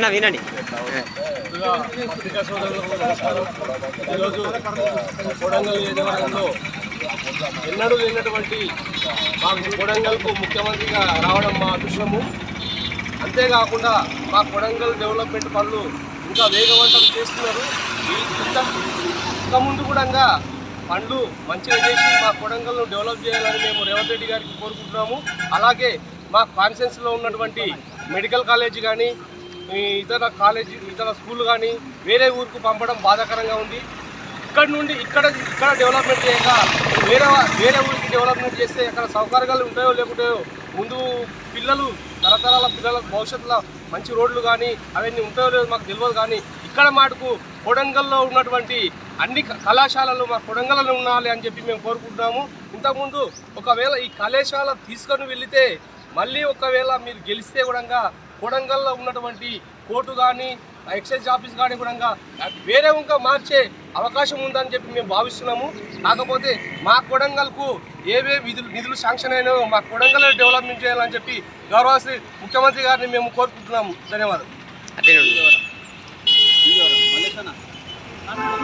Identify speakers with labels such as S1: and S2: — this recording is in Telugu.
S1: అన్న వినండి.
S2: పత్రికా సోదరులకు నమస్కారం ఈరోజు కొడంగల్ నియోజకవర్గంలో ఎన్నడూ లేనటువంటి మాకు కొడంగల్కు ముఖ్యమంత్రిగా రావడం మా అదృష్టము. అంతేకాకుండా మా కొడంగల్ డెవలప్మెంట్ పనులు ఇంకా వేగవంతం చేస్తున్నారు. ఇంత ఇంకా ముందు కూడా పండ్లు మంచిగా చేసి మా కొడంగల్ను డెవలప్ చేయాలని మేము రేవంత్ రెడ్డి గారికి కోరుకుంటున్నాము. అలాగే మా కాన్సెన్స్లో ఉన్నటువంటి మెడికల్ కాలేజ్ కానీ మీ ఇతర కాలేజీ ఇతర స్కూల్ కానీ వేరే ఊరికి పంపడం బాధాకరంగా ఉంది. ఇక్కడ నుండి ఇక్కడ ఇక్కడ డెవలప్మెంట్ చేయక వేరే వేరే ఊరికి డెవలప్మెంట్ చేస్తే అక్కడ సౌకర్యాలు ఉంటాయో లేకుంటాయో ముందు పిల్లలు తరతరాల పిల్లల భవిష్యత్తులో మంచి రోడ్లు కానీ అవన్నీ ఉంటాయో లేదో మాకు తెలియదు కానీ ఇక్కడ మాటకు కొడంగల్లో ఉన్నటువంటి అన్ని కళాశాలలు మా కొడంగల్లో ఉండాలి అని చెప్పి మేము కోరుకుంటున్నాము. ఇంతకుముందు ఒకవేళ ఈ కళాశాల తీసుకొని వెళితే మళ్ళీ ఒకవేళ మీరు గెలిస్తే కూడా కొడంగల్లో ఉన్నటువంటి కోర్టు కానీ ఎక్సైజ్ ఆఫీస్ కానీ కూడా వేరే ఇంకా మార్చే అవకాశం ఉందని చెప్పి మేము భావిస్తున్నాము. కాకపోతే మా కొడంగల్కు ఏవే విధులు నిధులు శాంక్షన్ అయినాయో మా కొడంగల్ డెవలప్మెంట్ చేయాలని చెప్పి గౌరవశ్రీ ముఖ్యమంత్రి గారిని మేము కోరుకుంటున్నాము. ధన్యవాదాలు.